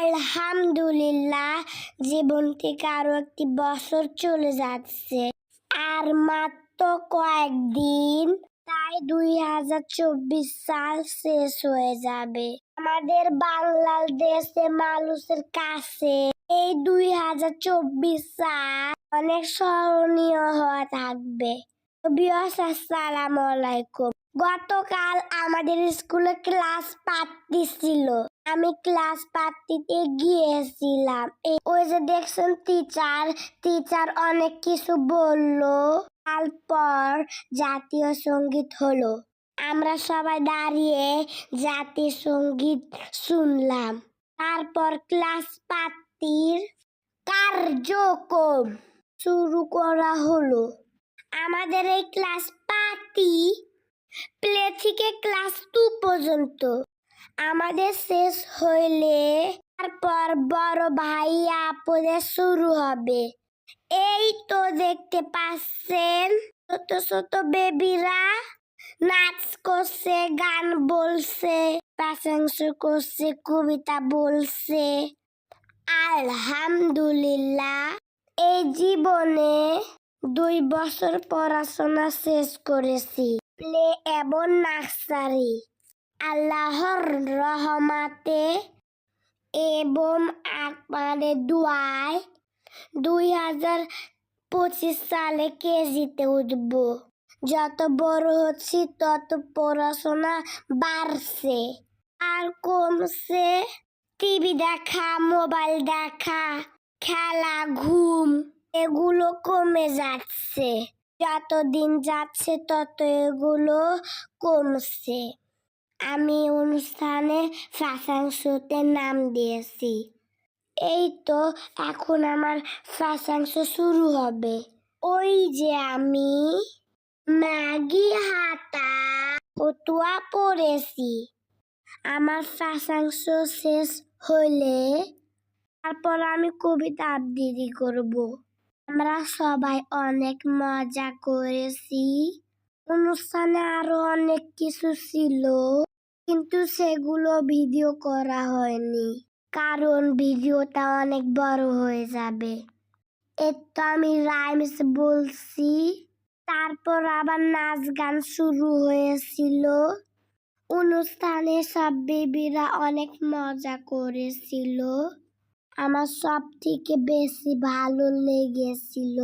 আলহামদুলিল্লাহ, জীবন থেকে আরও একটি বছর চলে যাচ্ছে। আর মাত্র কয়েকদিন, তাই দুই হাজার চব্বিশ সাল শেষ হয়ে যাবে। আমাদের বাংলাদেশে মানুষের কাছে এই দুই হাজার চব্বিশ সাল অনেক স্মরণীয় হওয়া থাকবে। আসসালামু আলাইকুম। গতকাল আমাদের স্কুলে ক্লাস পার্টি ছিল। আমি ক্লাস পার্টিতে গিয়েছিলাম। ওই যে দেখছেন টিচার টিচার অনেক কিছু বলল। তারপর জাতীয় সংগীত হলো। আমরা সবাই দাঁড়িয়ে জাতীয় সংগীত শুনলাম। তারপর ক্লাস পার্টির কার্যক্রম শুরু করা হলো। আমাদের এই ক্লাস পার্টি প্লে থেকে ক্লাস টু পর্যন্ত। আমাদের শেষ হইলে তারপর বড় ভাই আপুদের শুরু হবে। এই তো দেখতে পাচ্ছেন, ছোট ছোট বেবিরা নাচ করছে, গান বলছে, প্রশংসা করছে, কবিতা বলছে। আলহামদুলিল্লাহ, এই জীবনে দুই বছর পড়াশোনা শেষ করেছি। প্লে এবং নার্সারি। আল্লাহর রহমাতে এবং আপনাদের দুয়ায় দুই হাজার পঁচিশ সালে কেজিতে উঠব। যত বড় হচ্ছি, তত পড়াশোনা বাড়ছে। আর কমছে টিভি দেখা, মোবাইল দেখা, খেলা, ঘুম, এগুলো কমে যাচ্ছে। যত দিন যাচ্ছে তত এগুলো কমছে। আমি অনুষ্ঠানে ফ্যাশাংশতে নাম দিয়েছি। এই তো এখন আমার ফ্যাশাংশ শুরু হবে। ওই যে আমি ম্যাগি হাতা ফতুয়া পড়েছি আমার ফ্যাশাংশ শেষ হলে তারপর আমি কবিতা আবৃত্তি করব। আমরা সবাই অনেক মজা করেছি। অনুষ্ঠানে আরও অনেক কিছু ছিল, কিন্তু সেগুলো ভিডিও করা হয়নি, কারণ ভিডিওটা অনেক বড় হয়ে যাবে। এর তো আমি রাইমস বলছি, তারপর আবার নাচ গান শুরু হয়েছিল। অনুষ্ঠানে সব বেবিরা অনেক মজা করেছিল। আমার সব থেকে বেশি ভালো লেগেছিল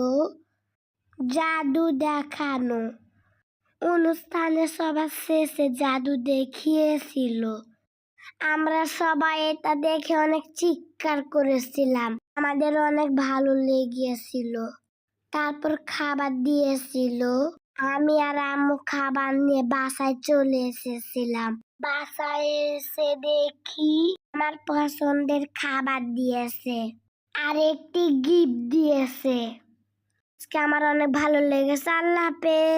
জাদু দেখানো। অনুষ্ঠানে সবার শেষে জাদু দেখিয়েছিল। আমরা সবাই এটা দেখে অনেক চিৎকার করেছিলাম। আমাদের অনেক ভালো লেগেছিল। তারপর খাবার দিয়েছিল। আমি আর আম্মু খাবার নিয়ে বাসায় চলে এসেছিলাম। বাসায় এসে দেখি আমার পছন্দের খাবার দিয়েছে আর একটি গিফট দিয়েছে। আজকে আমার অনেক ভালো লেগেছে। আল্লাহ হাফেজ।